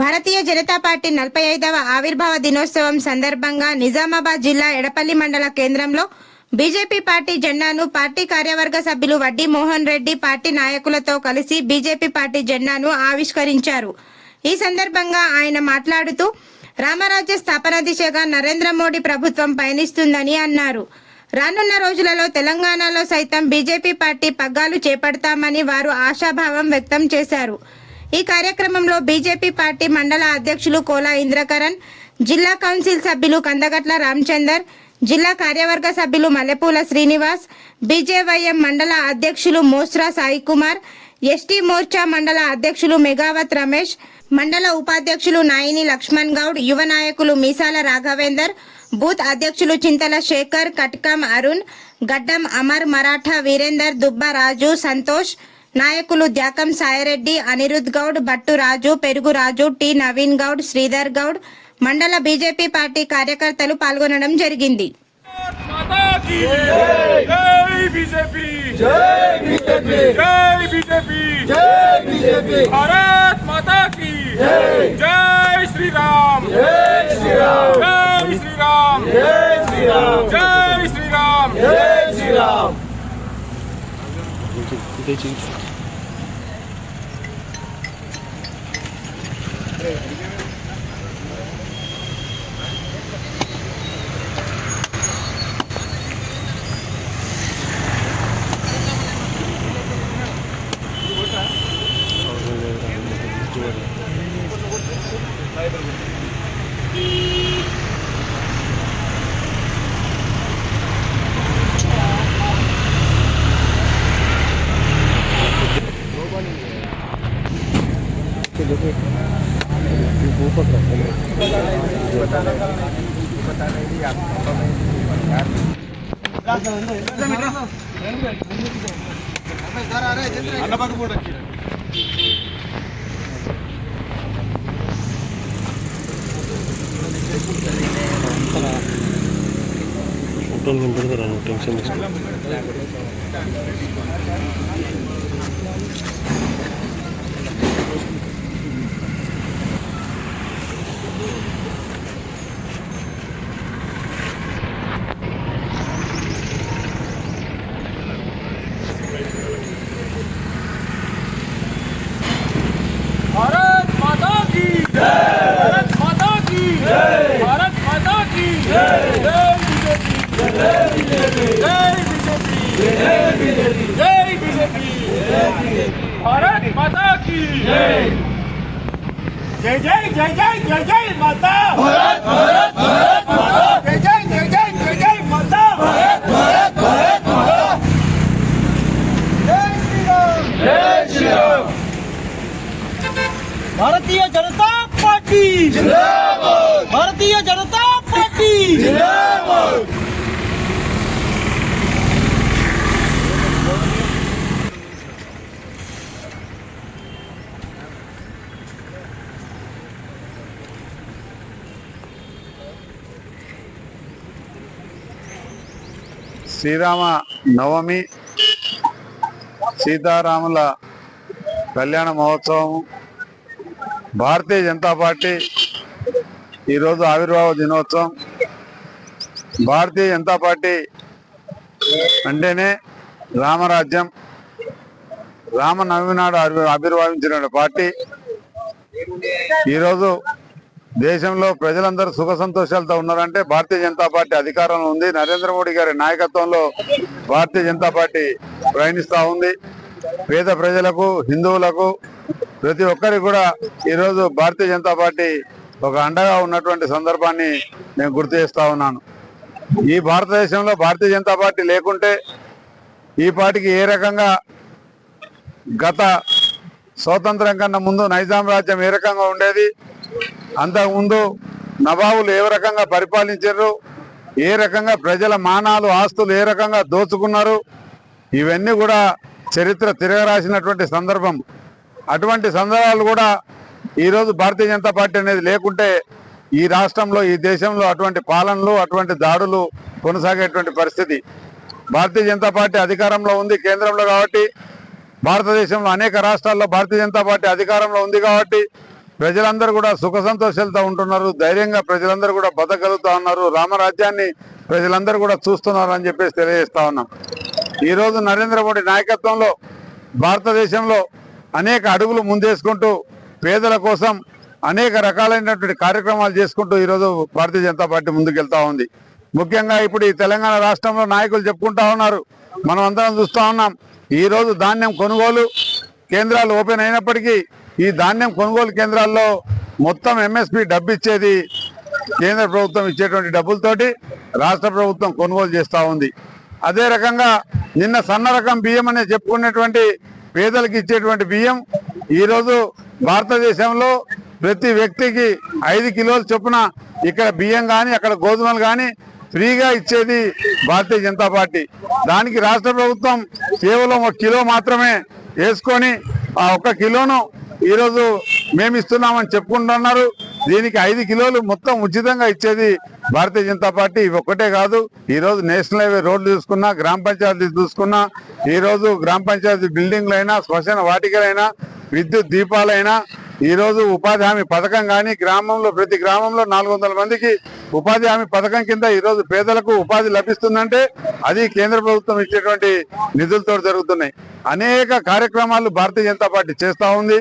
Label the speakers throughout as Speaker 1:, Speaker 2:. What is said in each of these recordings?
Speaker 1: Bharatiya Janata party నలభై ఐదవ ఆవిర్భావ దినోత్సవం సందర్భంగా నిజామాబాద్ జిల్లా ఎడపల్లి మండల కేంద్రంలో బీజేపీ పార్టీ జెండాను పార్టీ కార్యవర్గ సభ్యులు వడ్డీ మోహన్ రెడ్డి పార్టీ నాయకులతో కలిసి బీజేపీ పార్టీ జెండాను ఆవిష్కరించారు. ఈ సందర్భంగా ఆయన మాట్లాడుతూ రామరాజ్య స్థాపన దిశగా నరేంద్ర మోడీ ప్రభుత్వం పయనిస్తుందని అన్నారు. రానున్న రోజులలో తెలంగాణలో సైతం బీజేపీ పార్టీ పగ్గాలు చేపడతామని వారు ఆశాభావం వ్యక్తం చేశారు. ఈ కార్యక్రమంలో బీజేపీ పార్టీ మండల అధ్యక్షులు కోలా ఇంద్రకరణ్ జిల్లా కౌన్సిల్ సభ్యులు కందగట్ల రామచందర్ జిల్లా కార్యవర్గ సభ్యులు మల్లెపూల శ్రీనివాస్ బీజేవైఎం మండల అధ్యక్షులు మోస్రా సాయికుమార్ ఎస్టీ మోర్చా మండల అధ్యక్షులు మెగావత్ రమేష్ మండల ఉపాధ్యక్షులు నాయిని లక్ష్మణ్ గౌడ్ యువ నాయకులు మీసాల రాఘవేందర్ బూత్ అధ్యక్షులు చింతల శేఖర్ కట్కం అరుణ్ గడ్డం అమర్ మరాఠా వీరేందర్ దుబ్బ రాజు సంతోష్ నాయకులు జాకం సాయిరెడ్డి అనిరుద్ గౌడ్ బట్టు రాజు పెరుగు రాజు టి నవీన్ గౌడ్ శ్రీధర్ గౌడ్ మండల బీజేపీ పార్టీ కార్యకర్తలు పాల్గొనడం జరిగింది.
Speaker 2: జై
Speaker 3: Tutaj. Thank you.
Speaker 4: ఫోటోలు నింపెడతారా నువ్వు టెన్షన్ తీసుకో.
Speaker 2: जय जय जय जय जय जय माता। भारत भारत भारत माता। जय जय जय जय जय जय माता। भारत भारत भारत माता। जय श्री राम जय श्री राम
Speaker 5: भारतीय जनता पार्टी।
Speaker 3: जिंदाबाद।
Speaker 5: भारतीय जनता पार्टी।
Speaker 3: जिंदाबाद।
Speaker 6: శ్రీరామ నవమి సీతారాముల కళ్యాణ మహోత్సవం భారతీయ జనతా పార్టీ ఈరోజు ఆవిర్భావ దినోత్సవం. భారతీయ జనతా పార్టీ అంటేనే రామరాజ్యం. రామనవమి నాడు ఆవిర్భావించిన పార్టీ. ఈరోజు దేశంలో ప్రజలందరూ సుఖ సంతోషాలతో ఉన్నారంటే భారతీయ జనతా పార్టీ అధికారంలో ఉంది. నరేంద్ర మోడీ గారి నాయకత్వంలో భారతీయ జనతా పార్టీ ప్రయాణిస్తూ ఉంది. పేద ప్రజలకు హిందువులకు ప్రతి ఒక్కరికి కూడా ఈరోజు భారతీయ జనతా పార్టీ ఒక అండగా ఉన్నటువంటి సందర్భాన్ని నేను గుర్తు చేస్తా ఉన్నాను. ఈ భారతదేశంలో భారతీయ జనతా పార్టీ లేకుంటే ఈ పార్టీకి ఏ రకంగా గత స్వాతంత్రం కన్నా ముందు నైజాం రాజ్యం ఏ రకంగా ఉండేది? అంతకుముందు నవాబులు ఏ రకంగా పరిపాలించారు? ఏ రకంగా ప్రజల మానాలు ఆస్తులు ఏ రకంగా దోచుకున్నారు? ఇవన్నీ కూడా చరిత్ర తిరగరాసినటువంటి సందర్భం. అటువంటి సందర్భాలు కూడా ఈరోజు భారతీయ జనతా పార్టీ అనేది లేకుంటే ఈ రాష్ట్రంలో ఈ దేశంలో అటువంటి పాలనలు అటువంటి దాడులు కొనసాగేటువంటి పరిస్థితి. భారతీయ జనతా పార్టీ అధికారంలో ఉంది కేంద్రంలో కాబట్టి భారతదేశంలో అనేక రాష్ట్రాల్లో భారతీయ జనతా పార్టీ అధికారంలో ఉంది కాబట్టి ప్రజలందరూ కూడా సుఖ సంతోషాలతో ఉంటున్నారు ధైర్యంగా ప్రజలందరూ కూడా బతకగలుగుతా ఉన్నారు రామరాజ్యాన్ని ప్రజలందరూ కూడా చూస్తున్నారు అని చెప్పేసి తెలియజేస్తా ఉన్నాం. ఈరోజు నరేంద్ర మోడీ నాయకత్వంలో భారతదేశంలో అనేక అడుగులు ముందేసుకుంటూ పేదల కోసం అనేక రకాలైనటువంటి కార్యక్రమాలు చేసుకుంటూ ఈరోజు భారతీయ జనతా పార్టీ ముందుకెళ్తా ఉంది. ముఖ్యంగా ఇప్పుడు ఈ తెలంగాణ రాష్ట్రంలో నాయకులు చెప్పుకుంటా ఉన్నారు మనం అందరం చూస్తూ ఉన్నాం. ఈరోజు ధాన్యం కొనుగోలు కేంద్రాలు ఓపెన్ అయినప్పటికీ ఈ ధాన్యం కొనుగోలు కేంద్రాల్లో మొత్తం ఎంఎస్పి డబ్బు ఇచ్చేది కేంద్ర ప్రభుత్వం ఇచ్చేటువంటి డబ్బులతోటి రాష్ట్ర ప్రభుత్వం కొనుగోలు చేస్తూ ఉంది. అదే రకంగా నిన్న సన్న రకం బియ్యం అనే చెప్పుకునేటువంటి పేదలకు ఇచ్చేటువంటి బియ్యం ఈరోజు భారతదేశంలో ప్రతి వ్యక్తికి ఐదు కిలోల చొప్పున ఇక్కడ బియ్యం కానీ అక్కడ గోధుమలు కానీ ఫ్రీగా ఇచ్చేది భారతీయ జనతా పార్టీ. దానికి రాష్ట్ర ప్రభుత్వం కేవలం ఒక కిలో మాత్రమే వేసుకొని ఆ ఒక్క కిలోను ఈరోజు మేము ఇస్తున్నామని చెప్పుకుంటున్నారు. దీనికి ఐదు కిలోలు మొత్తం ఉచితంగా ఇచ్చేది భారతీయ జనతా పార్టీ. ఇవి ఒక్కటే కాదు ఈరోజు నేషనల్ హైవే రోడ్లు చూసుకున్నా గ్రామ పంచాయతీ చూసుకున్నా ఈరోజు గ్రామ పంచాయతీ బిల్డింగ్లైనా శ్మశాన వాటికలైనా విద్యుత్ దీపాలైనా ఈరోజు ఉపాధి హామీ పథకం కానీ గ్రామంలో ప్రతి గ్రామంలో నాలుగు వందల మందికి ఉపాధి హామీ పథకం కింద ఈరోజు పేదలకు ఉపాధి లభిస్తుందంటే అది కేంద్ర ప్రభుత్వం ఇచ్చేటువంటి నిధులతో జరుగుతున్నాయి. అనేక కార్యక్రమాలు భారతీయ జనతా పార్టీ చేస్తూ ఉంది.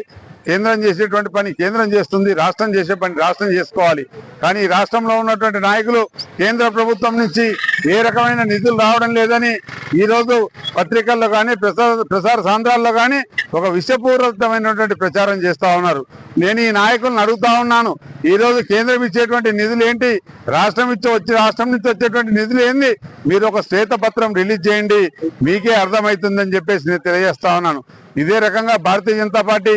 Speaker 6: కేంద్రం చేసేటువంటి పని కేంద్రం చేస్తుంది రాష్ట్రం చేసే పని రాష్ట్రం చేసుకోవాలి. కానీ ఈ రాష్ట్రంలో ఉన్నటువంటి నాయకులు కేంద్ర ప్రభుత్వం నుంచి ఏ రకమైన నిధులు రావడం లేదని ఈ రోజు పత్రికల్లో కానీ ప్రసార ప్రసార సాంద్రాల్లో కానీ ఒక విషపూరితమైనటువంటి ప్రచారం చేస్తూ ఉన్నారు. నేను ఈ నాయకులను అడుగుతా ఉన్నాను ఈ రోజు కేంద్రం ఇచ్చేటువంటి నిధులు ఏంటి? రాష్ట్రం ఇచ్చి వచ్చి రాష్ట్రం నుంచి వచ్చేటువంటి నిధులు ఏంది? మీరు ఒక శ్వేతపత్రం రిలీజ్ చేయండి మీకే అర్థమవుతుందని చెప్పేసి నేను తెలియజేస్తా ఉన్నాను. ఇదే రకంగా భారతీయ జనతా పార్టీ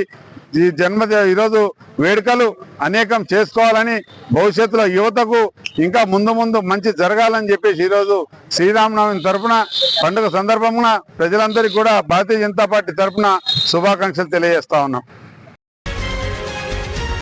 Speaker 6: ఈ జన్మ ఈరోజు వేడుకలు అనేకం చేసుకోవాలని భవిష్యత్తులో యువతకు ఇంకా ముందు ముందు మంచి జరగాలని చెప్పేసి ఈరోజు శ్రీరామనవమి తరపున పండుగ సందర్భమున ప్రజలందరికీ కూడా భారతీయ జనతా పార్టీ తరపున శుభాకాంక్షలు తెలియజేస్తా ఉన్నాం.